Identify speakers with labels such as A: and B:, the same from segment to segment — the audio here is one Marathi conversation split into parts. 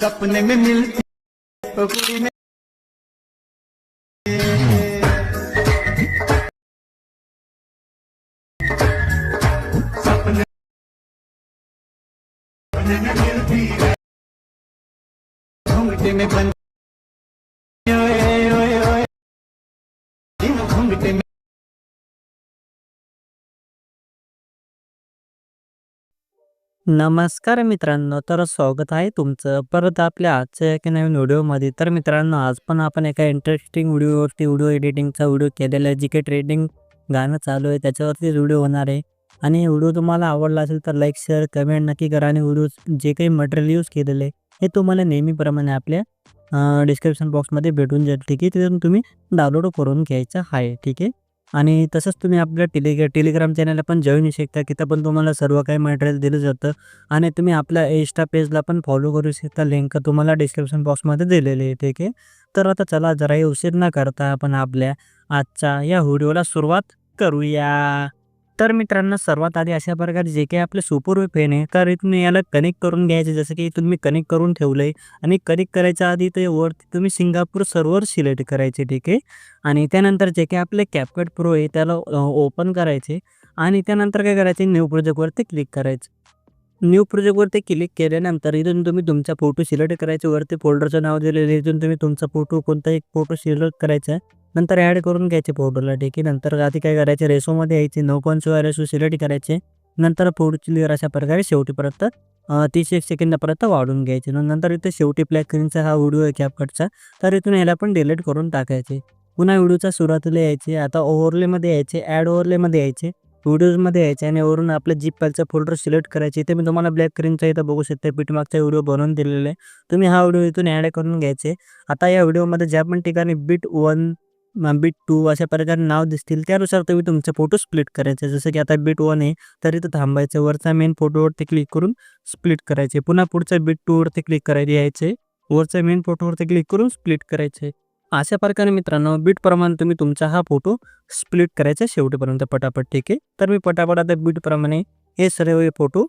A: सपने में मिलती ओ में सपने में मिलती है में बन घूमते में
B: नमस्कार मित्रांनो तर स्वागत आहे तुमचं परत आपल्या आजच्या एका नवीन व्हिडिओमध्ये. तर मित्रांनो आज पण आपण एका इंटरेस्टिंग व्हिडिओवरती व्हिडिओ एडिटिंगचा व्हिडिओ केलेला आहे जी काही ट्रेडिंग गाणं चालू आहे त्याच्यावरतीच व्हिडिओ होणार आहे. आणि व्हिडिओ तुम्हाला आवडला असेल तर लाईक शेअर कमेंट नक्की करा. आणि व्हिडिओ जे काही मटेरियल यूज केलेलं आहे हे तुम्हाला नेहमीप्रमाणे आपल्या डिस्क्रिप्शन बॉक्समध्ये भेटून जाईल. ठीक आहे तिथून तुम्ही डाउनलोड करून घ्यायचं आहे. ठीक आहे? आणि तसंच तुम्ही आपल्या टेलिग्रा टेलिग्राम चॅनलला पण जॉईन होऊ शकता. तिथं पण तुम्हाला सर्व काही मटेरियल दिलं जातं. आणि तुम्ही आपल्या इन्स्टा पेजला पण फॉलो करू शकता. लिंक तुम्हाला डिस्क्रिप्शन बॉक्समध्ये दिलेली आहे ठीक आहे. तर आता चला जराही उशीर न करता आपण आपल्या आजच्या या व्हिडिओला सुरुवात करूया. तर मित्रांनो सर्वात आधी अशा प्रकारे जे काही आपले सुपर फेन आहे तर इथून याला कनेक्ट करून घ्यायचे. जसं की इथून मी कनेक्ट करून ठेवलं आहे आणि कनेक्ट करायच्या आधी ते वरती तुम्ही सिंगापूर सर्व्हर सिलेक्ट करायचे ठीक आहे? आणि त्यानंतर जे काही आपले कॅपकट प्रो आहे त्याला ओपन करायचे आणि त्यानंतर काय करायचे? न्यू प्रोजेक्टवरती क्लिक करायचं. न्यू प्रोजेक्टवरती क्लिक केल्यानंतर इथून तुम्ही तुमचा फोटो सिलेक्ट करायचे. वरती फोल्डरचं नाव दिलेलं आहे. इथून तुम्ही तुमचा फोटो कोणताही फोटो सिलेक्ट करायचा आहे. नंतर ॲड करून घ्यायचे पावडरला ठीक आहे? नंतर आधी काय करायचे? रेसोमध्ये यायचे नो कॉन्सो रेसो सिलेक्ट करायचे. नंतर पुढची लेअर अशा प्रकारे शेवटीपर्यंत तीस एक सेकंदापर्यंत वाढून घ्यायचे. नंतर इथे शेवटी ब्लॅक स्क्रीनचा हा व्हिडिओ आहे कॅपकटचा तर इथून ह्याला पण डिलीट करून टाकायचे. पुन्हा व्हिडिओचा सुरुवातीला यायचे. आता ओव्हरलेमध्ये यायचे ॲड ओव्हरलेमध्ये यायचे व्हिडिओजमध्ये यायचे आणि वरून आपलं जीप फाईलचा फोल्डर सिलेक्ट करायचे. इथे मी तुम्हाला ब्लॅक स्क्रीनचा इथं बघू शकते पीठमागचा व्हिडिओ बनवून दिलेला आहे. तुम्ही हा व्हिडिओ इथून ॲड करून घ्यायचे. आता या व्हिडिओमध्ये ज्या पण ठिकाणी बीट वन बीट टू अशा प्रकारे नाव दिसतील. त्यानुसार तुम्ही तुमचे फोटो स्प्लिट करायचे. जसं की आता बीट वन आहे तर इथं थांबायचं. वरचा मेन फोटोवरती क्लिक करून स्प्लिट करायचे. पुन्हा पुढच्या बीट टूवरती क्लिक करायला यायचे. वरच्या मेन फोटोवरती क्लिक करून स्प्लिट करायचे. अशा प्रकारे मित्रांनो बीटप्रमाणे तुम्ही तुमचा हा फोटो स्प्लिट करायचा शेवटीपर्यंत पटापट ठीक आहे? तर मी पटापट आता बीटप्रमाणे हे सर्व फोटो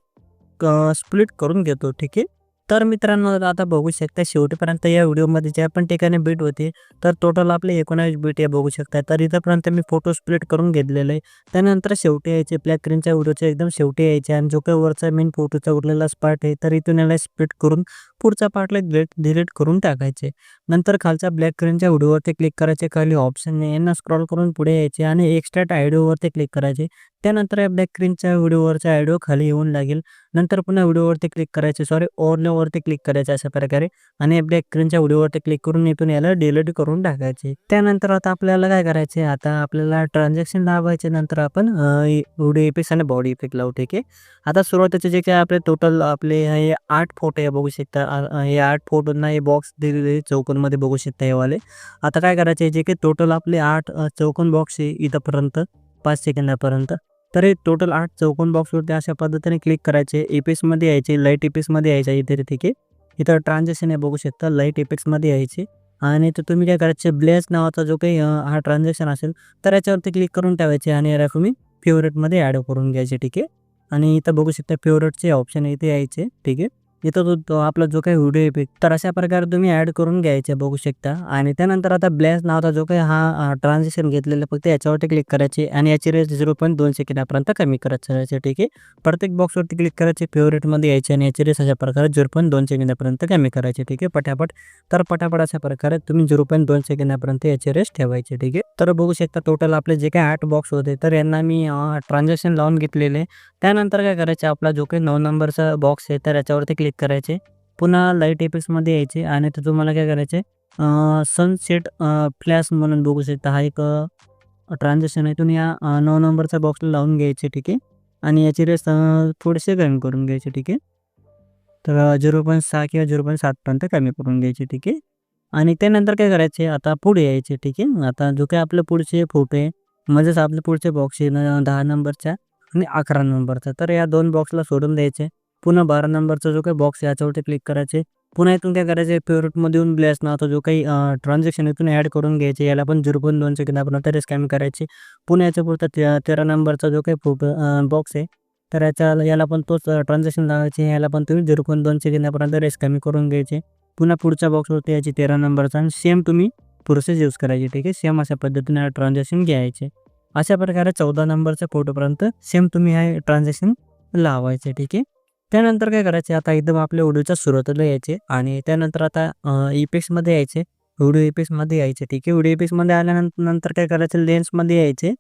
B: स्प्लिट करून घेतो ठीक आहे? तर मित्रांनो आता बघू शकता शेवटीपर्यंत या व्हिडिओमध्ये ज्या पण ठिकाणी बीट होते तर टोटल आपले एकोणावीस बीट हे बघू शकता. तर इथंपर्यंत मी फोटो स्प्लिट करून घेतलेले आहे. त्यानंतर शेवटी यायचे ब्लॅक क्रीनच्या व्हिडिओच्या एकदम शेवटी यायचे आणि जो काही वरचा मेन फोटोचा उरलेला स्पार्ट आहे तर इथून याला स्प्लिट करून पुढचा पार्टला डिलीट डिलीट करून टाकायचे. नंतर खालच्या ब्लॅक स्क्रीनच्या व्हिडिओवरती क्लिक करायचे. खाली ऑप्शन यांना स्क्रॉल करून पुढे यायचे आणि एक्स्ट्रा आयडिओवरती क्लिक करायचे. त्यानंतर या ब्लॅक स्क्रीनच्या व्हिडिओवरचा आयडिओ खाली येऊन लागेल. नंतर पुन्हा व्हिडिओवरती क्लिक करायचे. सॉरी ओव्हरलेवरती क्लिक करायचे अशा प्रकारे. आणि ब्लॅक स्क्रीनच्या व्हिडिओवरती क्लिक करून इथून याला डिलीट करून टाकायचे. त्यानंतर आता आपल्याला काय करायचे? आता आपल्याला ट्रान्झॅक्शन लावायचे नंतर आपण व्हिडिओ इफेक्ट आणि बॉडी इफेक्ट लावू. ठीक आहे? आता सुरुवातीचे जे काय आपले टोटल आपले हे आठ फोटो आहे बघू शकता. हे आठ फोटोंना हे बॉक्स दिलेले चौकोनमध्ये बघू शकता हे वाले. आता काय करायचे जे काही टोटल आपले आठ चौकोन बॉक्स आहे इथंपर्यंत पाच सेकंदापर्यंत. तर हे टोटल आठ चौकोन बॉक्सवरती अशा पद्धतीने क्लिक करायचे इपेक्समध्ये यायचे लाइट इपेक्समध्ये यायचे इथे ठीक आहे इथं ट्रान्झॅक्शन आहे बघू शकता लाइट इपेक्समध्ये यायचे. आणि तर तुम्ही काय करायचे ब्लेस नावाचा जो काही हा ट्रान्झॅक्शन असेल तर याच्यावरती क्लिक करून ठेवायचे आणि याला तुम्ही फेवरेटमध्ये ॲड करून घ्यायचे ठीक आहे. आणि इथं बघू शकता फेवरेटचे ऑप्शन इथे यायचे ठीक आहे. इथं तो आपला जो काही व्हिडिओ इफेक्ट तर अशा प्रकारे तुम्ही ॲड करून घ्यायचे बघू शकता. आणि त्यानंतर आता ब्लॅस नावाचा जो काही हा ट्रान्झॅक्शन घेतलेला फक्त याच्यावरती क्लिक करायचे आणि याची रेस झिरो पॉईंट दोन सेकंदापर्यंत कमी करत चालायचे ठीक आहे? प्रत्येक बॉक्सवरती क्लिक करायचे फेवरेटमध्ये यायचे आणि याची रेस अशा प्रकारे झिरो पॉईंट दोन सेकंदापर्यंत कमी करायचे ठीक आहे? पटापट. तर पटापट अशा प्रकारे तुम्ही झिरो पॉईंट दोन सेकंदापर्यंत याची रेस ठेवायची ठीक आहे? तर बघू शकता टोटल आपले जे काही आठ बॉक्स होते तर यांना मी ट्रान्झॅक्शन लावून घेतलेले. त्यानंतर काय करायचे आपला जो काही नऊ नंबरचा बॉक्स आहे तर याच्यावरती क्लिक करायचे. पुन्हा लाइट इफेक्ट्समध्ये यायचे आणि तर तुम्हाला काय करायचे? सनसेट फ्लॅश म्हणून बघू शकता. हा एक ट्रान्झॅक्शन आहे. तुम्ही या नऊ नंबरचा बॉक्सला लावून घ्यायचे ठीक आहे? आणि याची रेस थोडेसे कमी करून घ्यायचे ठीक आहे? तर झिरो पॉईंट सहा किंवा झिरो पॉईंट सातपर्यंत कमी करून घ्यायचे ठीक आहे? आणि त्यानंतर काय करायचे? आता पुढे यायचे ठीक आहे? आता जो काय आपले पुढचे फोटो आहे म्हणजेच आपले पुढचे बॉक्स आहे दहा नंबरचा आणि अकरा नंबरचा तर या दोन बॉक्सला सोडून द्यायचे. पुन्हा बारा नंबरचा जो काही बॉक्स आहे याच्यावरती क्लिक करायचे. पुन्हा इथून काय करायचे? फेवरेटमध्ये येऊन ब्लॅस नावाचा जो काही ट्रान्झॅक्शन इथून ॲड करून घ्यायचे याला पण झिरो पॉईंट दोन सेकंद आपण तरी स्कॅन करायचे. पुन्हा याच्यापुरता ते तेरा नंबरचा जो काही फोटो बॉक्स आहे तर याच्या याला पण तोच ट्रान्झॅक्शन लावायचे याला पण तुम्ही झिरो पॉईंट दोन सेकंदापर्यंत रेस कमी करून घ्यायचे. पुन्हा पुढच्या बॉक्सवरती यायची तेरा नंबरचा आणि सेम तुम्ही प्रोसेस यूज करायची ठीक आहे? सेम अशा पद्धतीने ट्रान्झॅक्शन घ्यायचे. अशा प्रकारे चौदा नंबरच्या फोटोपर्यंत सेम तुम्ही हे ट्रान्झॅक्शन लावायचे ठीक आहे? त्यानंतर काय करायचे आता एकदम आपल्या व्हिडिओच्या सुरुवातीला यायचे आणि त्यानंतर आता इपेक्समध्ये यायचे. व्हिडिओ इपेक्समध्ये यायचे ठीक आहे. व्हिडिओ इपेक्समध्ये आल्यानंतर नंतर काय करायचं लेन्समध्ये यायचे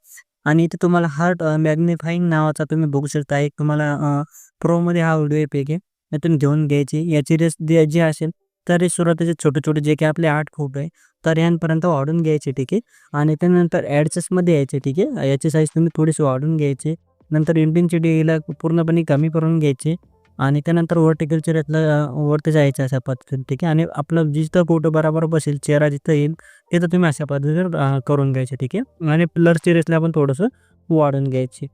B: आणि इथे तुम्हाला हार्ट मॅग्निफाईंग नावाचा तुम्ही बघू शकता. एक तुम्हाला प्रोमध्ये हा व्हिडिओ इपेक आहे. यातून घेऊन घ्यायची. याची रेस जी असेल तर सुरुवातीचे छोटे छोटे जे काही आपले आठ फोटो आहे तर यांपर्यंत वाढून घ्यायचे ठीक आहे. आणि त्यानंतर ॲडजस्टमध्ये यायचे ठीक आहे. याची साईज तुम्ही थोडीशी वाढून घ्यायची. नंतर इंटेन्सिटीला पूर्णपणे कमी करून घ्यायची. आणि त्यानंतर वर्टिकलच्या रेटला वरती जायचं अशा पद्धतीने. ठीक आहे आणि आपलं जिथं फोटो बरोबर बसेल चेहरा जिथं येईल तिथं तुम्ही अशा पद्धतीने करून घ्यायचे ठीक आहे? आणि प्लसची रेसला पण थोडंसं वाढून घ्यायची.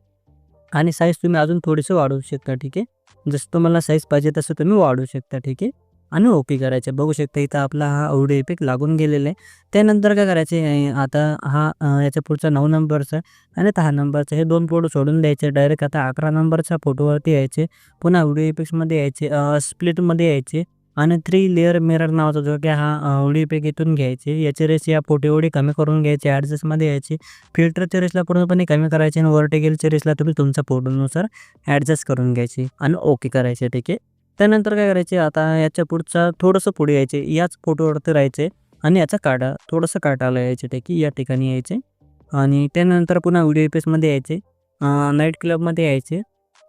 B: आणि साईज तुम्ही अजून थोडीसं वाढवू शकता ठीक आहे? जसं तुम्हाला साईज पाहिजे तसं तुम्ही वाढवू शकता ठीक आहे? आणि ओके करायचे. बघू शकता इथं आपला हा ऑडिओ इफेक्ट लागून गेलेला आहे. त्यानंतर काय करायचे आता हा याच्या पुढचा नऊ नंबरचा आणि दहा नंबरचा हे दोन फोटो सोडून द्यायचे. डायरेक्ट आता अकरा नंबरच्या फोटोवरती यायचे. पुन्हा व्हिडिओ इफेक्ट्समध्ये यायचे स्प्लिटमध्ये यायचे आणि थ्री लेअर मिरर नावाचा जो की हा व्हिडिओ इफेक्ट इथून घ्यायचे. याची रेस या फोटो एवढी कमी करून घ्यायची. ॲडजस्टमध्ये यायची. फिल्टरच्या रेसला पूर्णपणे कमी करायची आणि वर्टिकलच्या रेसला तुम्ही तुमच्या फोटोनुसार ॲडजस्ट करून घ्यायची. आणि ओके करायचे ठीक आहे? त्यानंतर काय करायचे आता याच्या पुढचा थोडंसं पुढे यायचे. याच फोटोवरती राहायचे आणि याचा काटा थोडंसं काटाला यायचे ते या ठिकाणी यायचे. आणि त्यानंतर पुन्हा व्हिडिओ इफेक्ट्समध्ये यायचे. नाईट क्लबमध्ये यायचे.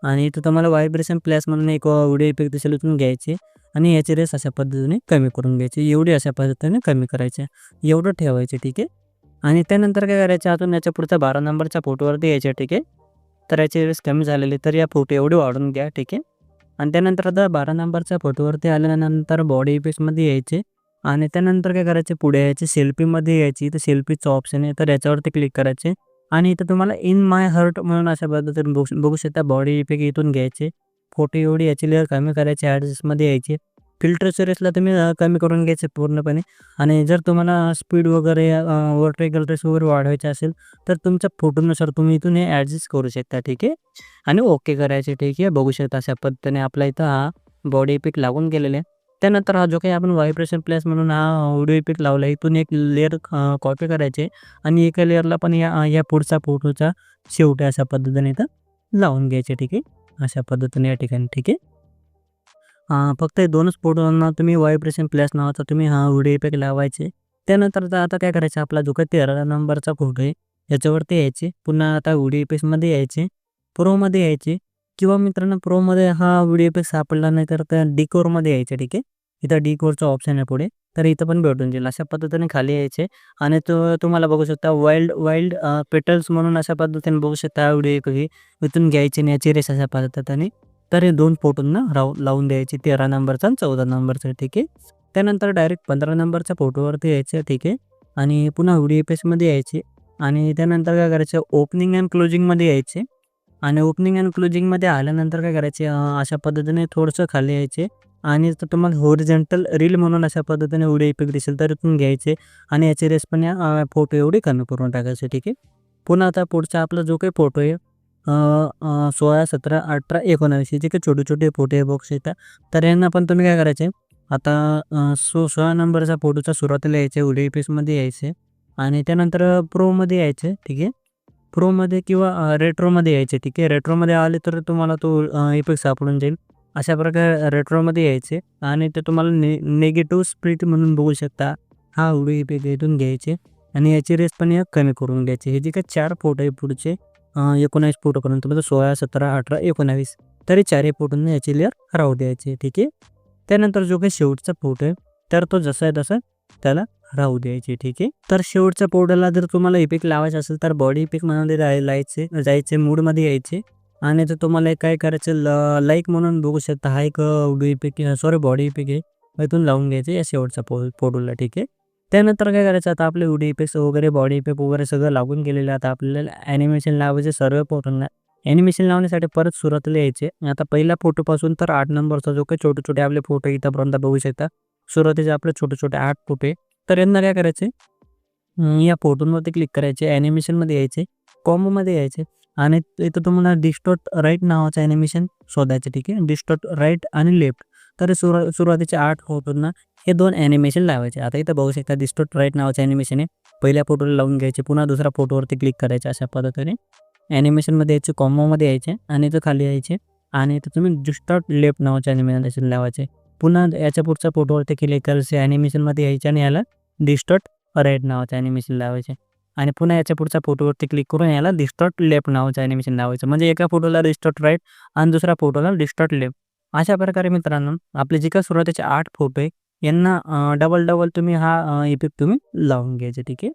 B: आणि इथं तुम्हाला व्हायब्रेशन प्लॅस म्हणून एक व्हिडिओ इफेक्ट दिसेल उचलून घ्यायचे. आणि याचे रेस अशा पद्धतीने कमी करून घ्यायचे. एवढी अशा पद्धतीने कमी करायचे. एवढं ठेवायचे ठीक आहे? आणि त्यानंतर काय करायचे अजून याच्या पुढच्या बारा नंबरच्या फोटोवरती यायचे ठीक आहे? तर याचे रेस कमी झालेले तर या फोटो एवढे वाढून घ्या ठीक आहे? आणि त्यानंतर आता बारा नंबरच्या फोटोवरती आल्यानंतर बॉडी इफेक्ट्समध्ये यायचे. आणि त्यानंतर काय करायचे? पुढे यायचे. सेल्फीमध्ये यायची. तर सेल्फीचं ऑप्शन आहे. तर याच्यावरती क्लिक करायचे. आणि इथं तुम्हाला इन माय हर्ट म्हणून अशा पद्धतीने बघू बघू शकता बॉडी इफेक्ट इथून घ्यायचे. फोटो एवढी याची लेअर कमी करायची. ॲडजस्टमध्ये यायची. फिल्टर रेसला तुम्ही कमी करून घ्यायचं पूर्णपणे. आणि जर तुम्हाला स्पीड वगैरे ओव्हरटेकल रेस वगैरे वाढवायचे असेल तर तुमच्या फोटोनुसार तुम्ही इथून हे ॲडजस्ट करू शकता ठीक आहे? आणि ओके करायचे ठीक आहे? बघू शकता अशा पद्धतीने आपला इथं हा बॉडी इपिक लागून गेलेला आहे. त्यानंतर हा जो काही आपण व्हायब्रेशन प्लेस म्हणून हा ऑडिओ इफेक्ट लावला इथून एक लेअर कॉपी करायचे आणि एका लेअरला पण या या पुढचा फोटोचा शेवटी अशा पद्धतीने इथं लावून घ्यायचे ठीक आहे? अशा पद्धतीने या ठिकाणी ठीक आहे? फक्त हे दोनच फोटोंना तुम्ही व्हायब्रेशन प्लस नावाचा तुम्ही हा व्हिडिओ इफेक्ट लावायचे. त्यानंतर आता आता काय करायचं? आपला जो काही तेरा नंबरचा फोटो आहे याच्यावरती यायचे. पुन्हा आता व्हिडिओ इफेक्ट्समध्ये यायचे. प्रोमध्ये यायचे. किंवा मित्रांनो प्रोमध्ये हा व्हिडिओ इफेक्ट सापडला नाही तर त्या डिकोरमध्ये यायचे ठीक आहे? इथं डिकोरचा ऑप्शन आहे पुढे. तर इथं पण भेटून जाईल. अशा पद्धतीने खाली यायचे. आणि तो तुम्हाला बघू शकता वाईल्ड वाईल्ड पेटल्स म्हणून अशा पद्धतीने बघू शकता व्हिडिओ इथून घ्यायचे आणि याची रेस अशा पद्धतीने. तर हे दोन फोटोंना राव लावून द्यायचे. तेरा नंबरचा आणि चौदा नंबरचा ठीक आहे? त्यानंतर डायरेक्ट पंधरा नंबरच्या फोटोवरती यायचं ठीक आहे? आणि पुन्हा व्हिडिओ पेजमध्ये यायचे. आणि त्यानंतर काय करायचं? ओपनिंग अँड क्लोजिंगमध्ये यायचे. आणि ओपनिंग अँड क्लोजिंगमध्ये आल्यानंतर काय करायचे? अशा पद्धतीने थोडंसं खाली यायचे. आणि तर तुम्हाला होरिजेंटल रील म्हणून अशा पद्धतीने व्हिडिओ इफेक्ट दिसेल तर इथून घ्यायचे. आणि याचे रेस पण या फोटो एवढे कमी करून टाकायचे ठीक आहे? पुन्हा आता पुढचा आपला जो काही फोटो आहे सोळा सतरा अठरा एकोणावीस जे काही छोटे छोटे फोटो आहे बॉक्स येतात तर यांना पण तुम्ही काय करायचे? आता सो सोळा नंबरचा फोटोचा सुरुवातीला यायचे उडी पीसमध्ये यायचे आणि त्यानंतर प्रोमध्ये यायचे ठीक आहे? प्रोमध्ये किंवा रेट्रोमध्ये यायचे ठीक आहे? रेट्रोमध्ये आले तर तुम्हाला तो इफेक्ट सापडून जाईल. अशा प्रकारे रेट्रोमध्ये यायचे आणि ते तुम्हाला ने नेगेटिव्ह स्प्लिट म्हणून बघू शकता. हा उडी इफेक्ट इथून घ्यायचे आणि याची रेस पण या कमी करून घ्यायची. हे जे काय चार फोटो आहे पुढचे एकोणावीस फोटोपर्यंत म्हणजे सोळा सतरा अठरा एकोणावीस तरी चारही फोटोंना याची लेअर राहू द्यायची ठीक आहे? त्यानंतर जो काही शेवटचा फोटो आहे तर तो जसा आहे तसा त्याला राहू द्यायचे ठीक आहे? तर शेवटच्या पोर्टलला जर तुम्हाला इपिक लावायचा असेल तर बॉडी इपिकमध्ये लायचे जायचे मूडमध्ये यायचे. आणि जर तुम्हाला एक काय करायचं ल लाईक म्हणून बघू शकता हा एक video epic sorry body epic आहे इथून लावून घ्यायचे या शेवटचा पो फोटोला ठीक आहे? त्यानंतर काय करायचं? आता आपले उडी इफेक्ट्स वगैरे बॉडी इफेक्ट वगैरे सगळं लागून गेलेलं आहे आता आपल्याला ॲनिमेशन लावायचे सर्व फोटोंना ॲनिमेशन लावण्यासाठी परत सुरुवातीला यायचे. आता पहिल्या फोटोपासून तर आठ नंबरचा जो काही छोटे छोटे आपले फोटो इथंपर्यंत बघू शकता. सुरुवातीचे आपले छोटे छोटे आठ फोटो तर यांना काय करायचे? या फोटोंवरती क्लिक करायचे ॲनिमेशनमध्ये यायचे कॉम्बोमध्ये यायचे. आणि इथं तुम्हाला डिस्टॉट राईट नावाचं ॲनिमेशन शोधायचं ठीक आहे? डिस्टॉट राईट आणि लेफ्ट तर हे सुरू सुरुवातीचे आठ फोटोंना हे दोन ॲनिमेशन लावायचे. आता इथं बघू शकता डिस्टोट राईट नावाचं ॲनिमेशन आहे. पहिल्या फोटोला लावून घ्यायचे पुन्हा दुसऱ्या फोटोवरती क्लिक करायचे अशा पद्धतीने. ॲनिमेशनमध्ये यायचे कॉमोमध्ये यायचे आणि इथं खाली यायचे. आणि इथं तुम्ही डिस्टॉट लेफ्ट नावाचे ॲनिमेशन लावायचे. पुन्हा याच्या पुढच्या फोटोवरती क्लिक करायचे ॲनिमेशनमध्ये यायचे आणि याला डिस्टॉट राईट नावाचं ॲनिमेशन लावायचे. आणि पुन्हा याच्या पुढच्या फोटोवरती क्लिक करून याला डिस्टॉट लेफ्ट नावाचं ॲनिमेशन लावायचं. म्हणजे एका फोटोला डिस्टॉट राईट आणि दुसऱ्या फोटोला डिस्टॉट लेफ्ट अशा प्रकारे मित्रांनो आपले जे काही सुरुवातीचे आठ फोटो आहे यांना डबल डबल तुम्ही हा इफेक्ट तुम्ही लावून घ्यायचे ठीक आहे?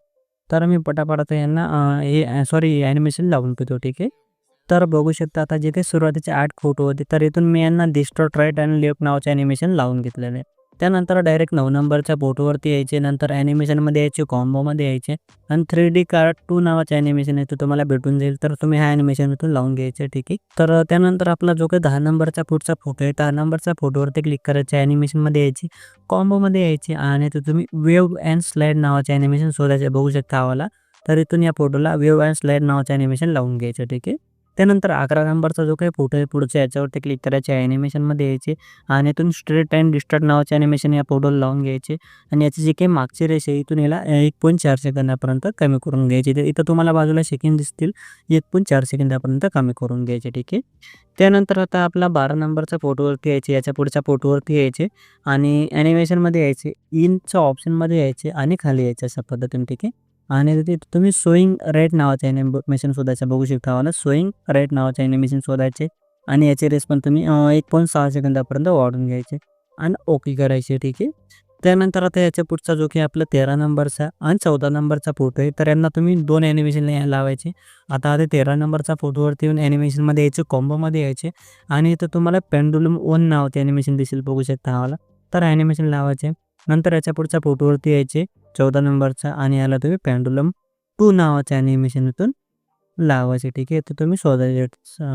B: तर मी पटापट यांना हे सॉरी ॲनिमेशन लावून घेतो ठीक आहे? तर बघू शकता आता जिथे सुरुवातीचे आठ फोटो होते तर इथून मी यांना डिस्टॉट राईट आणि लेफ्ट नावाचे ॲनिमेशन लावून घेतलेले आहे. त्यानंतर डायरेक्ट नऊ नंबरच्या फोटोवरती यायचे नंतर ॲनिमेशनमध्ये यायचे कॉम्बोमध्ये यायचे आणि थ्री डी कार्ड टू नावाचं ॲनिमेशन आहे तो तुम्हाला भेटून जाईल. तर तुम्ही ह्या ॲनिमेशन इथून लावून घ्यायचे ठीक आहे. तर त्यानंतर आपला जो काही दहा नंबरचा पुढचा फोटो आहे दहा नंबरच्या फोटोवरती क्लिक करायचे ॲनिमेशनमध्ये यायची कॉम्बोमध्ये यायची आणि तो तुम्ही वेव अँड स्लाईड नावाचं ॲनिमेशन शोधायचे. बघू शकता आम्हाला. तर इथून या फोटोला वेव अँड स्लाईड नावाचं ॲनिमेशन लावून घ्यायचं ठीक आहे. त्यानंतर अकरा नंबरचा जो काही फोटो आहे पुढच्या याच्यावरती क्लिक करायचे ॲनिमेशनमध्ये यायचे आणि इथून स्ट्रेट अँड डिस्टर्ट नावाचे ॲनिमेशन या फोटोला लावून घ्यायचे आणि याची जी काही मागची रेष आहे इथून याला एक पॉईंट चार सेकंदापर्यंत कमी करून घ्यायची. तर इथं तुम्हाला बाजूला सेकंद दिसतील एक पॉईंट चार सेकंदापर्यंत कमी करून घ्यायचे ठीक आहे? त्यानंतर आता आपला बारा नंबरचा फोटोवरती यायचे याच्या पुढच्या फोटोवरती यायचे आणि ॲनिमेशनमध्ये यायचे इनच्या ऑप्शनमध्ये यायचे आणि खाली यायचे अशा पद्धतीने ठीक आहे? आणि तिथे तुम्ही सोईंग राईट नावाचे मशीन शोधायचं बघू शकता मला सोईंग राईट नावाचे ॲनिमेशन शोधायचे. आणि याचे रेस पण तुम्ही एक पॉईंट सहा सेकंदापर्यंत वाढून घ्यायचे आणि ओके करायचे ठीक आहे? त्यानंतर आता याच्या पुढचा जो की आपला तेरा नंबरचा आणि चौदा नंबरचा फोटो आहे तर यांना तुम्ही दोन ॲनिमेशन लावायचे. आता आता तेरा नंबरचा फोटोवरती येऊन ॲनिमेशनमध्ये यायचे कॉम्बोमध्ये यायचे. आणि इथं तुम्हाला पेंडुलम वन नावाचे ॲनिमेशन दिसेल बघू शकता आम्हाला. तर ॲनिमेशन लावायचे. नंतर याच्या पुढच्या फोटोवरती यायचे. चौदा नंबरचा आणि याला तुम्ही पेंडुलम टू नावाच्या ॲनिमेशन इथून लावायचे ठीक आहे? तर तुम्ही शोधायचे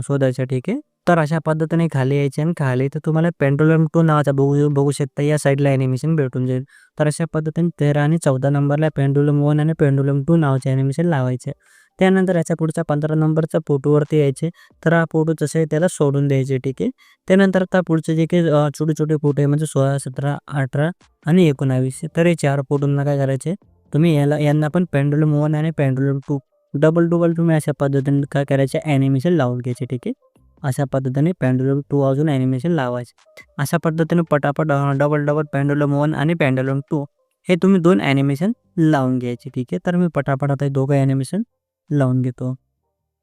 B: शोधायचे ठीक आहे? तर अशा पद्धतीने खाली यायचे आणि खाली तर तुम्हाला पेंडुलम टू नावाचा बघू बघू शकता या साईडला ॲनिमेशन भेटून जाईल. तर अशा पद्धतीने तेरा आणि चौदा नंबरला पेंडुलम वन आणि पेंडुलम टू नावाचे ॲनिमेशन लावायचे. त्यानंतर याच्या पुढच्या पंधरा नंबरचा फोटोवरती यायचे. तर हा फोटो जसं त्याला सोडून द्यायचे ठीक आहे. त्यानंतर आता पुढचे जे काही छोटे छोटे फोटो आहे म्हणजे सोळा सतरा अठरा आणि एकोणावीस तर हे चार फोटोंना काय करायचे? तुम्ही याला यांना पण पेंडुलम वन आणि पेंडुलम टू डबल डबल तुम्ही अशा पद्धतीने काय करायचे? ॲनिमेशन लावून घ्यायचे ठीक आहे. अशा पद्धतीने पेंडुलम टू अजून ॲनिमेशन लावायचे. अशा पद्धतीने पटापट डबल डबल पेंडुलम वन आणि पेंडुलम टू हे तुम्ही दोन ॲनिमेशन लावून घ्यायचे ठीक आहे. तर मी पटापट आता दोघं ॲनिमेशन लावून घेतो.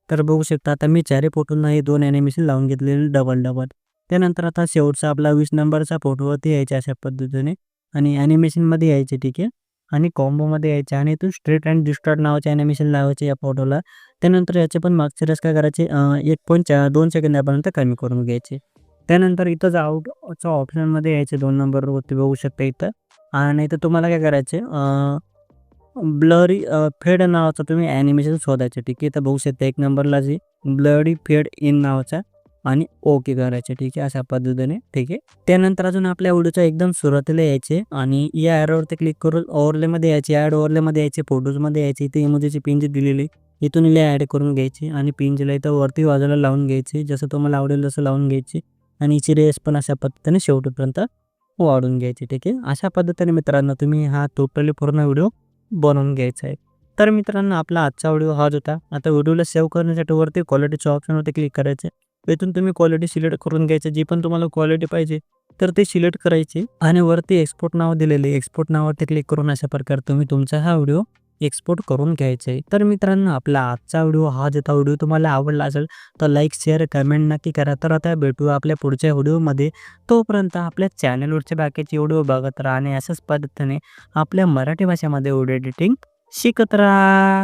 B: तर बघू शकता आता मी चारही फोटोंना हे दोन ॲनिमेशन लावून घेतलेले डबल डबल त्यानंतर आता शेवटचा आपला वीस नंबरचा फोटोवरती यायचे अशा पद्धतीने. आणि ॲनिमेशनमध्ये यायचे ठीक आहे. आणि कॉम्बोमध्ये यायचे. आणि इथून स्ट्रेट अँड डिस्टॉर्ट नावाचे ॲनिमेशन लावायचे या फोटोला त्यानंतर याचे पण मागचे रस काय करायचे एक पॉईंट चार दोन सेकंदापर्यंत कमी करून घ्यायचे. त्यानंतर इथंच आउटच्या ऑप्शनमध्ये यायचे दोन नंबरवरती बघू शकता इथं. आणि इथं तुम्हाला काय करायचे ब्लरी फेड नावाचा तुम्ही ॲनिमेशन शोधायचं ठीक आहे? तर बघू शकता एक नंबरला जी ब्लडी फेड इन नावाचा आणि ओके करायचे ठीक आहे? अशा पद्धतीने ठीक आहे? त्यानंतर अजून आपल्या व्हिडिओच्या एकदम सुरुवातीला यायचे आणि या ॲडवरती क्लिक करून ओव्हरलेमध्ये यायचे ॲड ओव्हरलेमध्ये यायचे फोटोजमध्ये यायचे इथे इमोजीची पिंज दिलेली इथून इले ॲड करून घ्यायची आणि पिंजला इथं वरती बाजूला लावून घ्यायची जसं तुम्हाला आवडेल तसं लावून घ्यायची आणि इची रेस पण अशा पद्धतीने शेवटपर्यंत वाढून घ्यायची ठीक आहे? अशा पद्धतीने मित्रांनो तुम्ही हा टोटली पूर्ण व्हिडिओ बनवून घ्यायचा आहे. तर मित्रांनो आपला आजचा व्हिडिओ हाच होता. आता व्हिडिओला सेव्ह करण्यासाठी वरती क्वालिटीच्या ऑप्शनवरती क्लिक करायचं. इथून तुम्ही क्वालिटी सिलेक्ट करून घ्यायचं. जी पण तुम्हाला क्वालिटी पाहिजे तर ते सिलेक्ट करायची. आणि वरती एक्सपोर्ट नाव दिलेले एक्सपोर्ट नावावरती क्लिक करून अशा प्रकारे तुम्ही तुमचा हा व्हिडिओ एक्सपोर्ट करून घ्यायचं. आहे तर मित्रांनो आपला आजचा व्हिडिओ हा जसा व्हिडिओ तुम्हाला आवडला असेल तर लाईक शेअर कमेंट नक्की करा. तर आता भेटू आपल्या पुढच्या व्हिडिओमध्ये. तोपर्यंत आपल्या चॅनलवरचे बाकीचे व्हिडिओ बघत राहा आणि अशाच पद्धतीने आपल्या मराठी भाषेमध्ये व्हिडिओ एडिटिंग शिकत राहा.